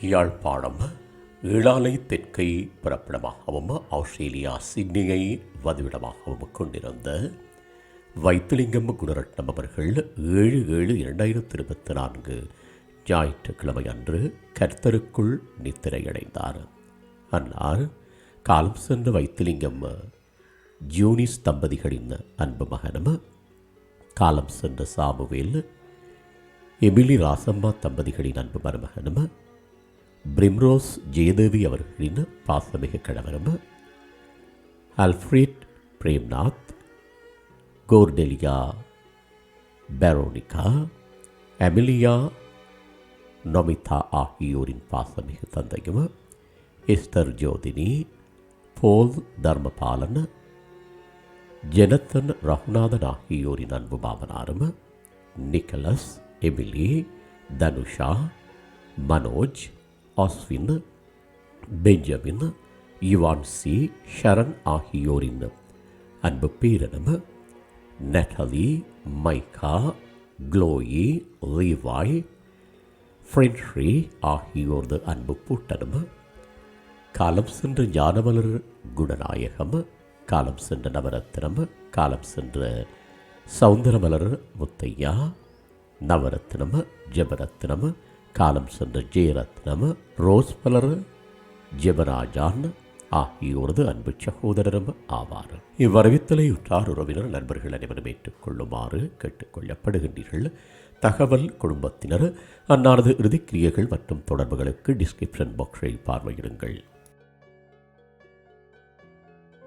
யாழ்ப்பாணம் ஏழாலை தெற்கை பிறப்பிடமாகவும் ஆஸ்திரேலியா சிட்னியை வதிவிடமாகவும் கொண்டிருந்த வைத்திலிங்கம் குணரட்னம் அவர்கள் ஏழு ஏழு இரண்டாயிரத்தி இருபத்தி நான்கு ஞாயிற்றுக்கிழமை அன்று கர்த்தருக்குள் நித்திரையடைந்தார். அன்னார் காலம் சென்ற வைத்திலிங்கம் ஜூனிஸ் தம்பதிகளின் அன்பு மகனும் காலம் சென்ற சாமுவேல் எமிலி ராசம்மா தம்பதிகளின் அன்பு மருமகனும் பிரிம்ரோஸ் ஜெயதேவி அவர்களின் பாசமிகு கணவரும் Alfred Premnath Cordelia Veronica Emilia நொமிதா ஆகியோரின் பாசமிகு தந்தையும் எஸ்தர் ஜோதினி போல் தர்மபாலன் ஜெனத்தன் ரகுநாதன் ஆகியோரின் அன்பு பாவனாரும் Nicholas Emily Thanusha Manoj Aswin Benjamin Ivan C Sharan ஆகியோரின். அன்பு பேரனும் நெட்டலி மைக்கா க்ளோயி லீவாய் ஃப்ரெண்ட்ரி ஆகியோரது அன்பு பூட்டனும். காலம் சென்ற ஞானமலர் குணநாயகம் காலம் சென்ற நவரத்னம் காலம் சென்ற சௌந்தரமலர் முத்தையா நவரத்னம் ஜெபரத்னம் காலம் சென்ற ஜெயரத்னம் ரோஸ் மலர் ஜெபராஜான் ஆகியோரது அன்பு சகோதரரும் ஆவார். இவ்வரவித்தலை உற்றார் உறவினர் நண்பர்கள் அனைவரும் ஏற்றுக்கொள்ளுமாறு கேட்டுக்கொள்ளப்படுகின்றீர்கள். தகவல் குடும்பத்தினர் அன்னாரது இறுதிக்கிரியைகள் மற்றும் தொடர்புகளுக்கு டிஸ்கிரிப்ஷன் பாக்ஸை பார்வையிடுங்கள்.